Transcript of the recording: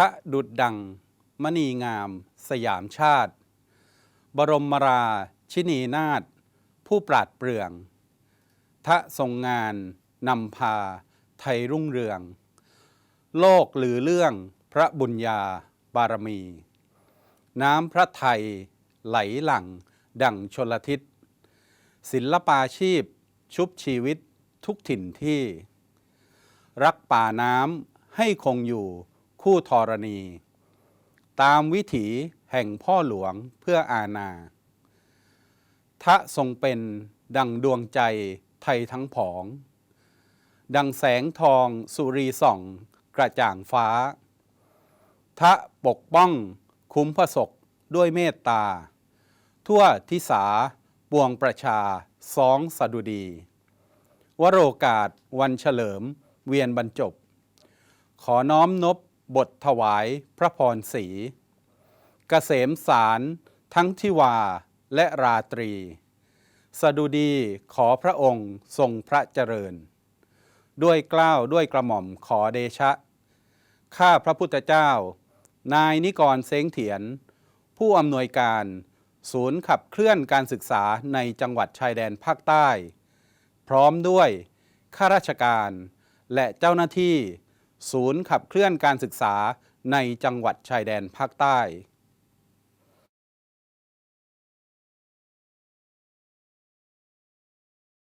ทะดุดดัง มณีงาม สยามชาติ บรมราชินีนาถผู้ปราดเปรื่อง ทะทรงงานนำพา ไทยรุ่งเรือง โลกหรือเรื่องพระบุญญาบารมี น้ำพระไทยไหลหลั่ง ดั่งชนลทิศ ศิลปาชีพชุบชีวิตทุกถิ่นที่ รักป่าน้ำให้คงอยู่ คู่ธรณี ตามวิถีแห่งพ่อหลวงเพื่ออาณาทะทรงเป็นดังดวงใจไทยทั้งผอง ดังแสงทองสุรีส่องกระจ่างฟ้า ทะปกป้องคุ้มพระศกด้วยเมตตา ทั่วทิสาปวงประชาสองสดุดี วโรกาสวันเฉลิมเวียนบรรจบ ขอน้อมนบ บทถวายพระพรศรีกเกษมสารทั้งทิวาและราตรี สดุดีขอพระองค์ทรงพระเจริญ ด้วยเกล้าวด้วยกระหม่อมขอเดชะ ข้าพระพุทธเจ้า นายนิกรเซ้งเถียน ผู้อำนวยการ ศูนย์ขับเคลื่อนการศึกษาในจังหวัดชายแดนภาคใต้ พร้อมด้วยข้าราชการและเจ้าหน้าที่ ศูนย์ขับเคลื่อนการศึกษาในจังหวัดชายแดนภาคใต้